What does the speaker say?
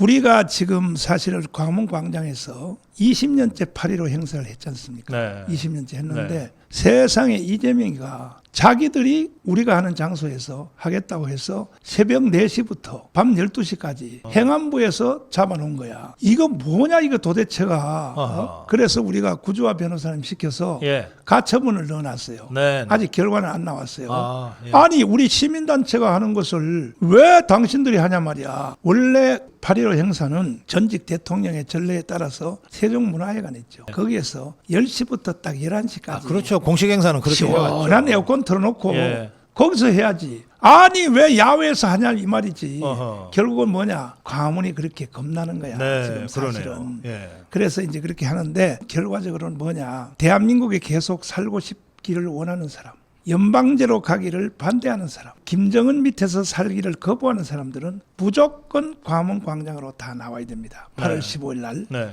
우리가 지금 사실은 광화문 광장에서 20년째 8.15 행사를 했지 않습니까? 네. 20년째 했는데 네. 세상에 이재명이가 자기들이 우리가 하는 장소에서 하겠다고 해서 새벽 4시부터 밤 12시까지 어. 행안부에서 잡아놓은 거야. 이거 뭐냐 이거 도대체가. 어? 그래서 우리가 구조화 변호사님 시켜서 예. 가처분을 넣어놨어요. 네. 아직 결과는 안 나왔어요. 아, 예. 아니 우리 시민단체가 하는 것을 왜 당신들이 하냐 말이야. 원래 8.15 행사는 전직 대통령의 전례에 따라서 세종문화회관 있죠. 거기에서 10시부터 딱 11시까지 아, 그렇죠. 공식 행사는 그렇게. 시원한 에어컨 틀어놓고 예. 거기서 해야지. 아니 왜 야외에서 하냐 이 말이지. 어허. 결국은 뭐냐 과문이 그렇게 겁나는 거야. 네, 지금 사실은. 그러네요. 예. 그래서 이제 그렇게 하는데 결과적으로는 뭐냐 대한민국에 계속 살고 싶기를 원하는 사람 연방제로 가기를 반대하는 사람 김정은 밑에서 살기를 거부하는 사람들은 무조건 광화문 광장으로 다 나와야 됩니다 8월 네. 15일 날 네.